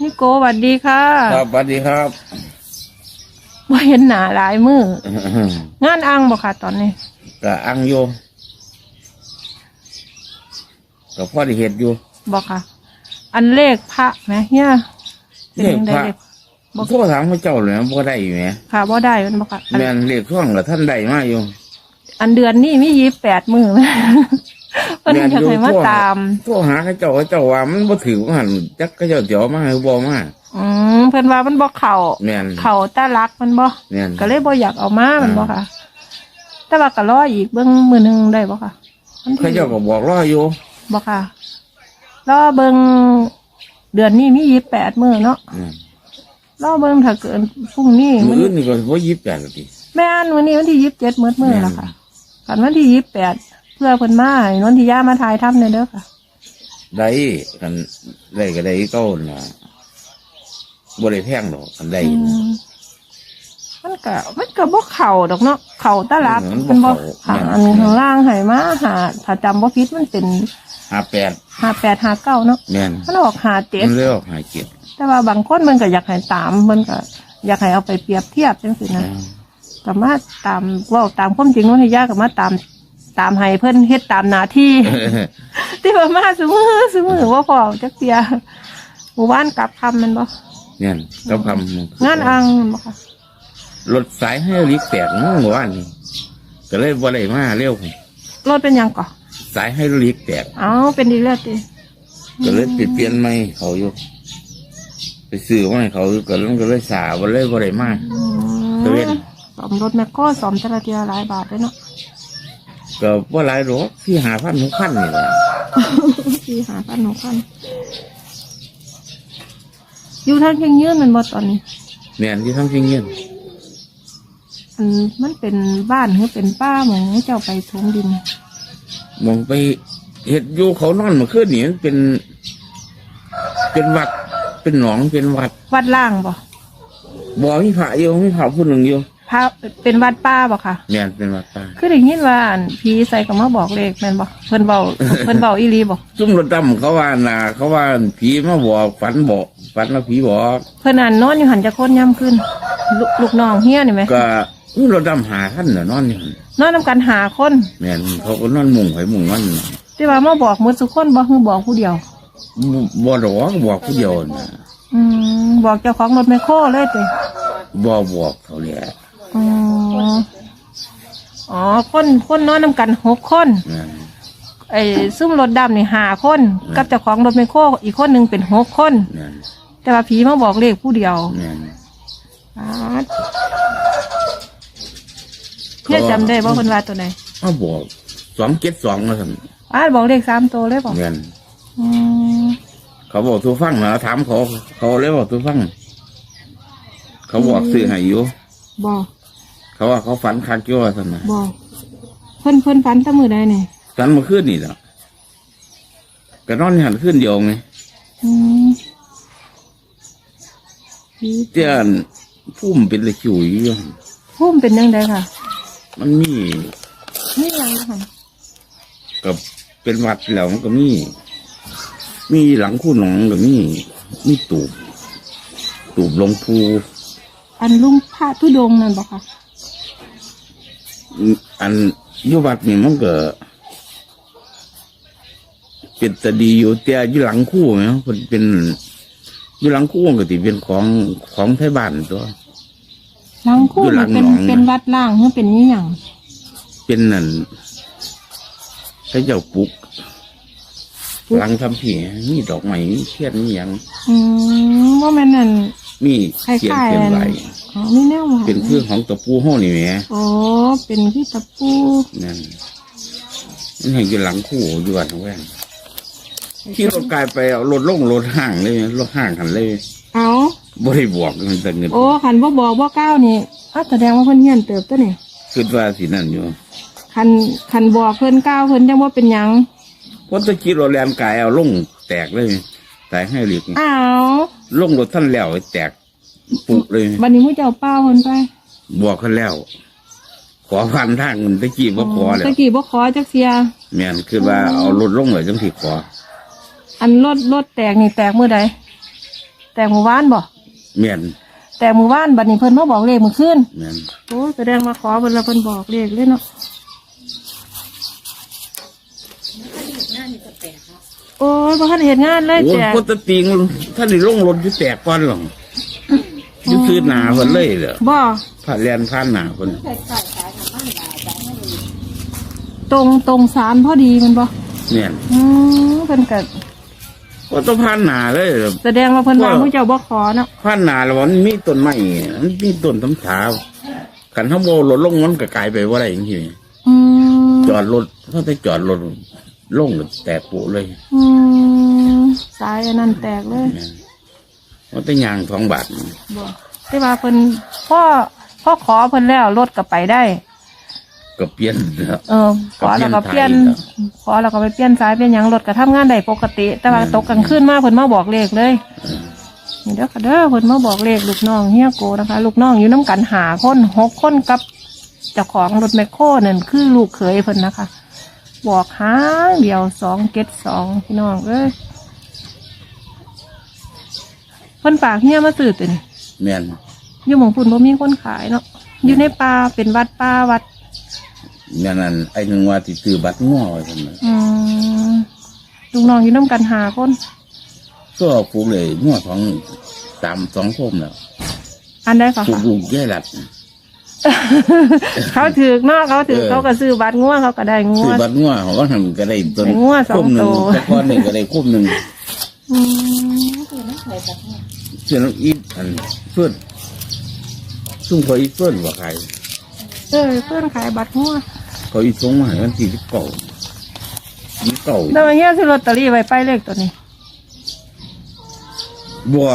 นี่โกสวัสดีค่ะครับสวัสดีครับบ่เห็นหนาหลายมืองานอ่างบ่ค่ะตอนนี้ก็อังอยู่ก็พ่อได้เห็ดอยู่บ่ค่ะ อันเลขพระไหมเนี่ยเป็นจั่งใดเลขพระเลขบ่โทรถามพระเจ้าเลยบ่ได้อยู่ไหมค่ะบ่ได้มันบ่ค่ะอันแม่นเรียกช่วงกับท่านได้มาอยู่ อันเดือนนี้มียี่แปดมือไหม เพิ่นแม่นอยากอยู่ให้มาทั่วตามโทรหาพระเจ้าพระเจ้าว่ามันบ่ถือว่าหันจักพระเจ้าเดี๋ยวมาให้บ่มาอืมเพิ่นว่ามันบ่เข้าแม่นเข้าตาลักมันบ่แม่นก็เลยบ่อยากเอามามันบ่อ่าค่ะ แต่ว่าก็รออีกเบิ่งมือหนึงได้บ่ค่ะวันพระที่เจ้าก็บอกรออยู่บ่ค่ะ รอเบิ่งเดือนนี้มียี่แปดมือเนาะแม่นรอเบิ่งถ้าเกิดพรุ่งนี้มื้มัอนอื่นนี่ก็บ่ยิบแปดแล้วติแม่นวันนี้วันที่ยี่สิบเจ็ดมืดมือแม่นแล้วค่ะกันวันที่ยี่สิบแปด เพื่อเพิ่นมาให้นนทิยามาถ่ายทำในเด้อค่ะ ได้กันได้ก็ได้เก้าน่ะบ่ได้แพงดอกกันได้อืมมันก็มันก็บ่เข่าดอกเนาะเข่าตะลักอืมมันมันบ่บ่เข้าหาแม่นอันข้างล่างให้มาหาถ้าจำบ่ผิดมันเป็น58ห้าแปดห้าเก้าเนาะแม่นมันออกหาเจ็ดมันเลยออกหาเก็บแต่ว่าบางคนมันก็อยากให้ตามมันก็อยากให้เอาไปเปรียบเทียบจังสินะ ก็มาตามเว่าตามความจริงว่าให้ยากกับมาตาม ตามให้เพื่อนเฮ็ดตามหน้าที่ ที่ว่ามาสมือสมือว่าพอจักเตียหมู่บ้านกลับคำแมันบ่เนี่ยกับคำงานอ่างแม่นบ่ค่ะรถสายให้ลิกแตกเมื่อวานนี้ก็เลยบ่ได้มาเร็วรถเป็นหยังก่อสายให้ลิกแตกเอ้าเป็นดีแล้วติก็เลยไปเปลี่ยนไม่เขาอยู่ไปซื้อมาให้เขาอยู่ก็เลยก็เลยสาบ่เลยบ่ได้มาอืตะเวนมสอมรถแมคโครสอมแต่ละเทียหลายบาทเลยเนาะ ก็บ่หลายหรอกที่หาพันหกพันนี่แหละที่หาพันหกพันอยู่ทางเชียงยืนแมันบ่ตอนนี้แม่นที่ทั้งจริงเงี้ยอันมันเป็นบ้านหรือเป็นป้าหมองเจ้าไปทวงดิน มองไปเห็ดอยู่เขานอนเมื่อคืนนี่มันเป็น เป็นวัดเป็นหนองเป็นวัดวัดล่างบ่บ่มีพระอยู่มีพระผู้หนึ่งอยู่ พระเป็นวัดป้าบ่ค่ะ แม่นเป็นวัดตาคือได้ยินว่าอันผีใส่กับมาบอกเลขแม่นบ่เพิ่นเบา เพิ่นเบาอีหลีบ่ซุ่มรถดำเขาว่าน่ะเขาว่าผีมาบอกฝันบอกฝันว่าผีบอกเพิ่นอันนอนอยู่หันจะคนย่ำขึ้นลูกลูกน้องเฮียนี่ไหมก็นี่รถดำหาท่านน่ะนอนอยู่หั่นนอนนำกันหาคนแม่นเขาก็นอนมุงไว้มุงมันที่ว่ามาบอกหมดทุกคนบ่คือบอกผู้เดียว บ่บ่ดอกบอกผู้เดียวน่ะอืมบอกเจ้าของรถแมคโครเลยติบ่บอกเขาเนี่ย อ๋อ อ๋อ คนคนนอนนำกันหกคน แม่นไอ้ซุ่มรถดำนี่ห้าคนอืมกับเจ้าของรถแมคโครอีกคนหนึงเป็นหกคน แม่นแต่ว่าผีมาบอกเลขผู้เดียวแม่นอ่าเนี่ยจำได้ว่าเพิ่นว่าตัวไหนเขาบอกสองเจ็ดสองนะท่านอ่าบอกเลขสามตัวเลยบอกแม่นอืมเขาบอกทูฟังนะถามเขาเขาเลยบอกทูฟัง เขาบอกซื้อให้อยู่บอก เขาว่าเขาฝันคักอยู่ว่าท่านนะบอกเพิ่นเพิ่นฝันแตั้มือใดเนี่ยฝันเมื่อคืนนี่แหละก็นอนหันขึ้นเดียวไงอืมเตี้ยนพุ่มเป็นตะคิวอยู่หั่นพุ่มเป็นยังไงค่ะมันมีนี่ยังค่ะกับเป็นวัดแล้วมันก็มี มีหลังคู่หนองก็มีมีตูบตูบหลวงพูอันลุงพระทุดงค์นั่นบอกค่ะ อันอยุวัดนี่มันก็เป็นตะดีอยู่แต่อยี่หลังคู่เนาะมันเป็นอยี่หลังคู่ก็ติเป็นของของไทยบ้านตัว หลังคู่อยู่หลันี่งเป็นหนองนะเป็นวัดล่างหรือเป็นนี่ยังเป็นนั่นพระเจ้าปุก หลังทำผีมีดอกไม้มีเทียนมีหยังอืมว่าแม่นนั่น มีคล้ายเทียนๆเทียนอันไหลอ๋อมีแนวว่าเป็นเครื่องของตะปูห้อนี่แหมโอ้เป็นที่ตะปูนั่นมันเห็นอยู่หลังคู่อยู่วัดแว่นขี่รถกายไปเอารถลงรถห้างเลยรถห้างหันเลยเอาบ่ได้บวกมันแต่เงินโอ้ขันบ่บอกว่าก้าวนี่อ้าวแสดงว่าเพิ่นเฮียนเติบตัวนี่คิดว่าสินั่นอยู่คันคันบอกเพิ่นก้าวเพิ่นจังว่าเป็นหยังเพราะตะกี้รถแลนกายเอาลงแตกเลยแตกให้หลีกอ้าว ลงรถท่านแล้วแตกปุเลยบัดนี้มื้อเจ้าเป้าเพิ่นไปบอกเขาแล้ว ขอพันทางเงินตะกี้บ่ขอแล้วตะกี้บ่ขอจักเสียแม่นคือว่าเอารถลงเลยจังสิขอ อันรถรถแตกนี่แตกมื้อใดแต่หมู่บ้านบ่แม่นแต่หมู่บ้านบัดนี้เพิ่นมาบอกเลขเมื่อคืนแม่นโอ้แสดงมาขอเพิ่นแล้วเพิ่นบอกเลขเลยเนาะ โอ้ยบ่ทันเห็นงานเลยโอ้แจกพุทธติงท่านนี่ลงรถอยู่แตกก่อนหรอกอยู่ซื้อหนาเพิ่นเลยเหรอบ่ ผ่านแลนผ่านหนาเพิ่นตรงตรงสารพอดีแมันบ่แม่นอืมเพิ่นก็ว่าต้องผ่านหนาเลยเหรอ แสดงว่าเพิ่นว่า ผู้เจ้าบ่ขอเนาะผ่านหนาแล้วมันมีต้นไม้มันมีต้นตำฉาขันทั้งโบรถลงมันก็กลายไปว่าอะไรอย่างนี้อืมจอดรถถ้าไปจอดรถ ลงก็แตกปุเลยอืมสายอันนั้นแตกเลยแม่นว่าแต่ยางสองบาทบ่แต่ว่าเพิ่นพ่อพ่อขอเพิ่นแล้วรถก็ไปได้ ก็เปลี่ยนแล้ว เออขอแล้วก็เปลี่ยน ก็เปลี่ยนไทยขอแล้วก็ไปเปลี่ยนสายเปลี่ยนหยังรถก็ทำงานได้ปกติ แต่ว่าอืมตกกลางคืนมาเพิ่นมาบอกเลขเลยนี่เด้อค่ะเด้อเพิ่นมาบอกเลขลูกน้องเฮียโกนะคะ ลูกน้องอยู่น้กันหาคนหกคนกับเจ้าของรถแมคโครนั่นคือลูกเขยเพิ่นนะคะ บอกหางเดียวสองเก็ดสองพี่น้องเอ้ยเพิ่นฝากเฮียมาซื้อตินี่แม่นอยู่หมองพุ่นบ่มีคนขายเนาะอยู่ในป่าเป็นวัดป่าวัด แม่นั่นไอ้หนึ่งว่าติซื้อบัตรง้อไว้ทำไมอืมลูกน้องอยู่น้ำกันหาคนก็ผูกเลยง้อสองสามสองคมแล้วอันได้ค่ะผูกลูกแย่หลัด เขาถือกเนาะเขาถือเออ เขาก็ซื้อบัตรง่วเขาก็ได้ง่ซื้วอบัตรง้อเขาก็ทำก็ได้ต้นได้ง้อสองคมหนึ่งตัวแต่ก้อนหนึ่งก็ได้คมหนึ่งอืมเชื่อน้องอีทอันเพื่อนซุ่มเขาอีเพื่อนว่าใครเออเพื่อนขายบัตรง่วเขาอีส่งมาให้วันที่สิบเก้ายี่สิบเก้าแต่วันนี้ซื้อลอตเตอรี่ไว้ไปายเลขตัวนี้บัว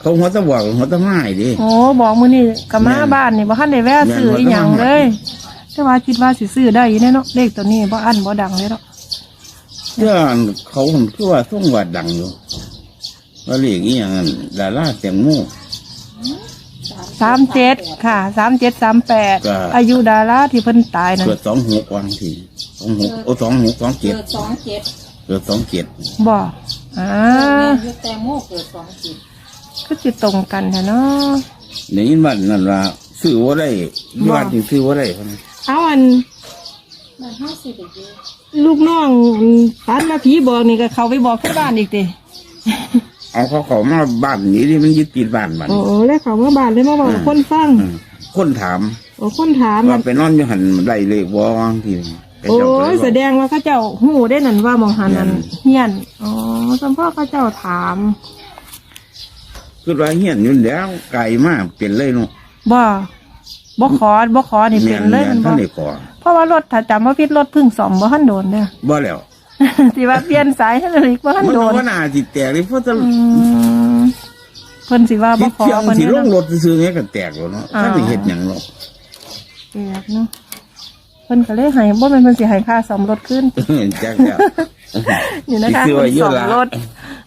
เขาหัวตะบอกหัวตะไม้ดิ โอ้บอกมือนี่กับมาแม่นบ้านนี่บ่ทันได้แวะซื้อแม่นบ่อีหยังต้องมาเลย แต่ว่าคิดว่าสิซื้อได้อยู่แน่เนาะเลขตัวนี้บ่อันบ่ดังเลยเนาะเพื่อนเขาผมคือว่าส่งว่าดังอยู่ว่าเรียกอีอย่างนั้นดาราแตงโมสามเจ็ดค่ะสามเจ็ดสามแปดก็อายุดาราที่เพิ่นตายนั่นเกิดสองหกวางทีสองหกโอ้สองหกสองเจ็ดเกิดสองเจ็ดเกิดสองเจ็ดบ่อ่ายุแตงโมเกิดสองเจ็ด ก็สิตรงกันแท้เนาะในยินบ้านนั่นว่าซื้อว่าได้บ้านที่ซื้อว่าได้คนเอาอันมันห้าสิบเอ็ดยูลูกน้องฝันมาผีบอกนี่ก็เขาไปบอกที่บ้านอีกติเอาเขาเขามาบ้านนี้ที่มันยึดติดบ้านมันโอ้แล้วเขาเมื่อบ้านเลยมาบอกคนฟังอืมคนถามโอ้คนถามว่าไปนอนอยู่หันได้เลยบ่วางทีไปโอ้เจ้าก็เลยยแสว่าดงว่าเขาเจ้าหูได้นั่นว่ามองหันนั่นเฮียนอ๋อสมพ่อเขาเจ้าถาม คือว่าเฮียนอยู่แล้วไกลมากเปลี่ยนเลยเนาะบ่บ่ขอบ่ขอนี่เป็นเลยแม่มันนบ่ท่านได้ขอเพราะว่ารถถ้าจำว่าพิษรถเพึ่งสอมบ่ทันโดนเด้อบ่แล้วที่ว่าเปลี่ยนสายให้เลยบ่ทันมันโดนว่าน่าสิแตกเลยเพราะจะอืมเพิ่นสิว่าบ่คิดขอเที่ยงเพิ่นสิลเด้องรถซื้อๆไงก็แตกแล้วเนาะอ่าถ้าได้เฮ็ดหยังเนาะแปลกเนาะเพิ่นก็เลยให้บ่แม่นเพิ่นสิให้ค่าซ่อมรถขึ้นจักจ้ะนี่นะคะที่ซื้อไว้เยซ่อะอมละรถ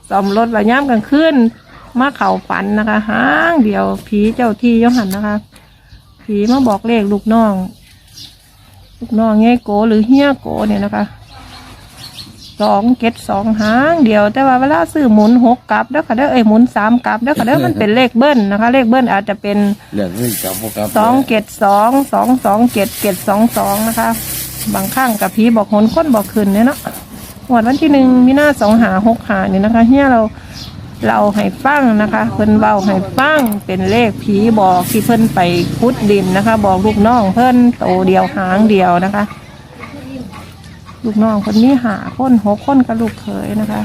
ซ่อมรถระย่ำกลางคืน มาเข่าฝันนะคะห้างเดียวผีเจ้าที่ยหันนะคะ ผีมาบอกเลขลูกน้อง ลูกน้องเงี้ยโกหรือเฮียโกเนี่ยนะคะสองเก็ดสองหางเดียวแต่ว่าเวลาซื้อหมุนหกกลับแล้วค่ะเด้อเอ้ยหมุนสามกลับแล้วค่ะเด้อมันเป็นเลขเบิ้ลนะคะ เลขเบิ้ลอาจจะเป็นเรื่องนี้จับบ่กลับสองเกตสองสองสองเกตเกตสองสองนะคะ บางข้างกับผีบอกหนค้นบอกขึ้นเนี่ยเนาะงวดวันที่หนึ่งมีหน้าสองหาหกหาเนี่ยนะคะเฮียเรา เราให้ฟังนะคะเพิ่นเบาให้ฟังเป็นเลขผีบอกที่เพิ่นไปคุดดินนะคะ บอกลูกน้องเพิ่นโตเดียวหางเดียวนะคะ ลูกน้องคนนี้หาคนหกคนกับลูกเขยนะคะ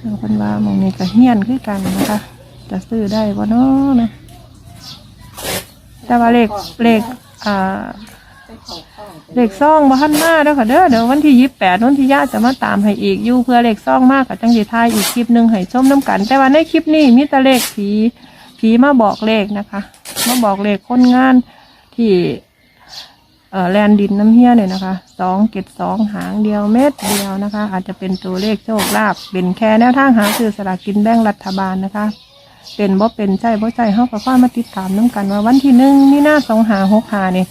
เอาเพิ่นว่ามองนี้ก็เฮียนคือกันนะคะ จะซื้อได้บ่เนาะนะแต่ว่าเลขเลขอ่า เลขซ่องบ่ทันมาเด้อค่ะเด้อเดี๋ยววันที่ยี่แปดวันที่ย่าจะมาตามให้อีกอยู่เพื่อเลขซ่องมากกับจังสีทายอีกคลิปหนึ่งให้ชมน้ำกัน แต่ว่าในคลิปนี้มีแต่เลขผีผีมาบอกเลขนะคะมาบอกเลขคนงานที่เอ่อแลนดินน้ำเฮียเนี่ยนะคะสองเกตสองหางเดียวเม็ดเดียวนะคะ อาจจะเป็นตัวเลขโชคลาภเป็นแค่แนวทางหาซื้อสลากกินแบ่งรัฐบาลนะคะ เป็นบ่เป็นใจบ่ใจเฮาก็ค่อยมาติดตามน้ำกันว่าวันที่หนึ่งมีหน้าสองหาหกหาเนี่ย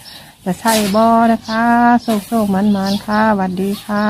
จะใช่บอนะคะโชคโชคมันมันค่ะสวัสดีค่ะ